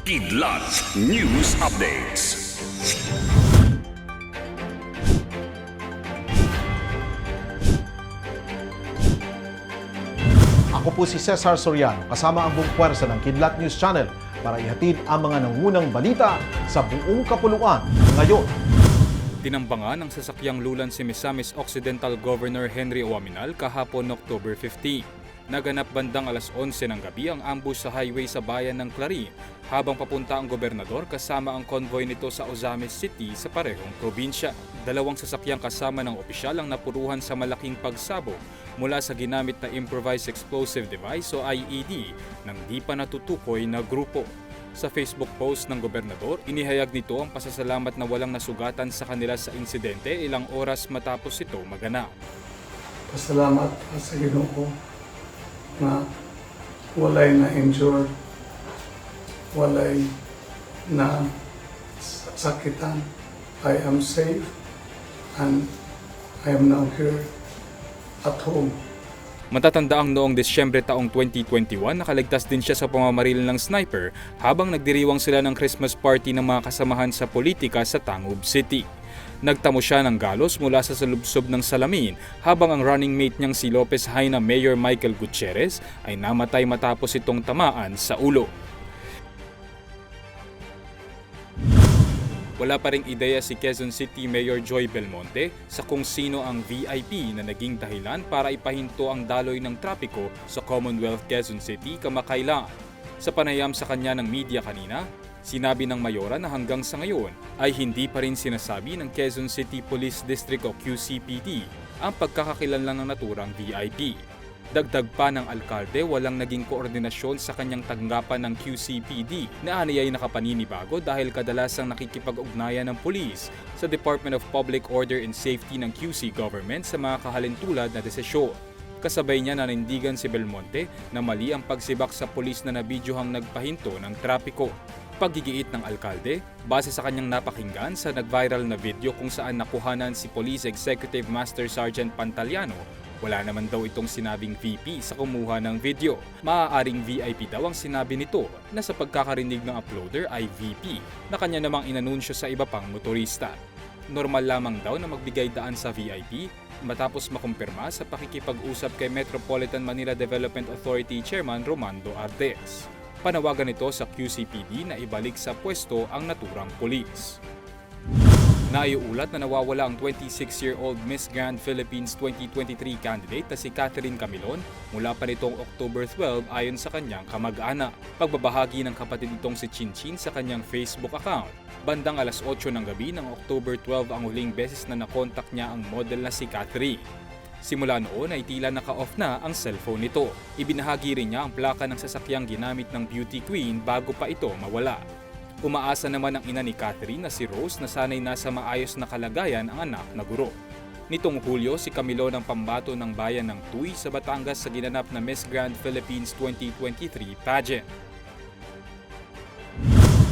Kidlat News Updates. Ako po si Cesar Soriano, kasama ang buong puwersa ng Kidlat News Channel para ihatid ang mga nangunang balita sa buong kapuluan ngayon. Tinambangan ng sasakyang lulan si Misamis Occidental Governor Henry Oaminal kahapon October 15. Naganap bandang alas 11 ng gabi ang ambush sa highway sa bayan ng Clary habang papunta ang gobernador kasama ang convoy nito sa Ozamis City sa parehong probinsya. Dalawang sasakyang kasama ng opisyal ang napuruhan sa malaking pagsabog mula sa ginamit na Improvised Explosive Device o IED ng di pa natutukoy na grupo. Sa Facebook post ng gobernador, inihayag nito ang pasasalamat na walang nasugatan sa kanila sa insidente ilang oras matapos ito maganap. Pasalamat pa sa Ginoo na walay na injured, walay na sakitan. I am safe and I am now here at home. Matatandaang noong Desyembre taong 2021, nakaligtas din siya sa pamamaril ng sniper habang nagdiriwang sila ng Christmas party ng mga kasamahan sa politika sa Tangub City. Nagtamo siya ng galos mula sa salubsob ng salamin habang ang running mate niyang si Lopez Haina Mayor Michael Gutierrez ay namatay matapos itong tamaan sa ulo. Wala pa ring ideya si Quezon City Mayor Joy Belmonte sa kung sino ang VIP na naging dahilan para ipahinto ang daloy ng trapiko sa Commonwealth Quezon City kamakailan. Sa panayam sa kanya ng media kanina, sinabi ng mayora na hanggang sa ngayon ay hindi pa rin sinasabi ng Quezon City Police District o QCPD ang pagkakakilanlan ng naturang VIP. Dagdag pa ng alkalde, walang naging koordinasyon sa kanyang tanggapan ng QCPD na aniyay nakapaninibago dahil kadalasang nakikipag-ugnayan ng pulis sa Department of Public Order and Safety ng QC government sa mga kahalintulad na desisyon. Kasabay niya nanindigan si Belmonte na mali ang pagsibak sa pulis na nabidyohang nagpahinto ng trapiko. Paggigiit ng alkalde, base sa kanyang napakinggan sa nag-viral na video kung saan nakuhanan si Police Executive Master Sergeant Pantaliano wala naman daw itong sinabing VP sa kumuha ng video. Maaaring VIP daw ang sinabi nito na sa pagkakarinig ng uploader ay VP na kanya namang inanunsyo sa iba pang motorista. Normal lamang daw na magbigay daan sa VIP matapos makumpirma sa pakikipag-usap kay Metropolitan Manila Development Authority Chairman Romando Artes. Panawagan nito sa QCPD na ibalik sa pwesto ang naturang pulis. Naiulat na nawawala ang 26-year-old Miss Grand Philippines 2023 candidate na si Catherine Camilon mula pa nitong October 12 ayon sa kanyang kamag-anak. Pagbabahagi ng kapatid nitong si Chinchin sa kanyang Facebook account. Bandang alas 8 ng gabi ng October 12 ang huling beses na nakontak niya ang model na si Catherine. Simula noon ay tila naka-off na ang cellphone nito. Ibinahagi rin niya ang plaka ng sasakyang ginamit ng beauty queen bago pa ito mawala. Umaasa naman ang ina ni Catherine na si Rose na sanay nasa maayos na kalagayan ang anak na guro. Nitong Hulyo, si Camilo ng pambato ng bayan ng Tuy sa Batangas sa ginanap na Miss Grand Philippines 2023 pageant.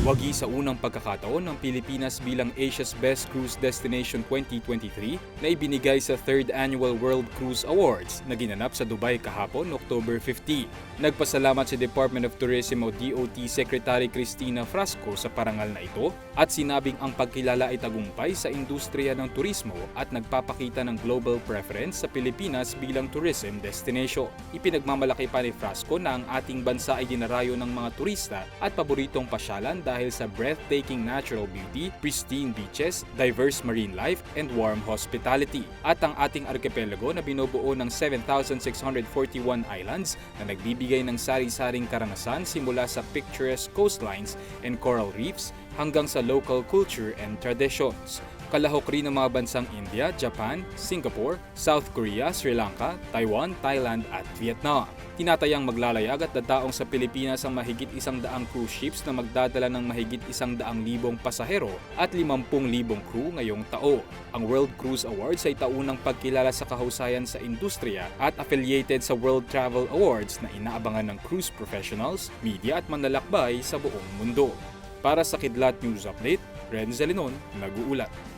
Wagi sa unang pagkakataon ng Pilipinas bilang Asia's Best Cruise Destination 2023 na ibinigay sa 3rd Annual World Cruise Awards na ginanap sa Dubai kahapon, October 15. Nagpasalamat si Department of Tourism o DOT Secretary Cristina Frasco sa parangal na ito at sinabing ang pagkilala ay tagumpay sa industriya ng turismo at nagpapakita ng global preference sa Pilipinas bilang tourism destination. Ipinagmamalaki pa ni Frasco na ang ating bansa ay dinarayo ng mga turista at paboritong pasyalan dahil sa breathtaking natural beauty, pristine beaches, diverse marine life, and warm hospitality. At ang ating archipelago na binubuo ng 7,641 islands na nagbibigay ng sari-saring karanasan simula sa picturesque coastlines and coral reefs hanggang sa local culture and traditions. Kalahok rin ng mga bansang India, Japan, Singapore, South Korea, Sri Lanka, Taiwan, Thailand at Vietnam. Tinatayang maglalayag at dadaong sa Pilipinas ang mahigit isang daang cruise ships na magdadala ng mahigit isang daang libong pasahero at limampung libong crew ngayong tao. Ang World Cruise Awards ay taunang pagkilala sa kahusayan sa industriya at affiliated sa World Travel Awards na inaabangan ng cruise professionals, media at manlalakbay sa buong mundo. Para sa Kidlat News Update, Ren Zelinon, nag-uulat.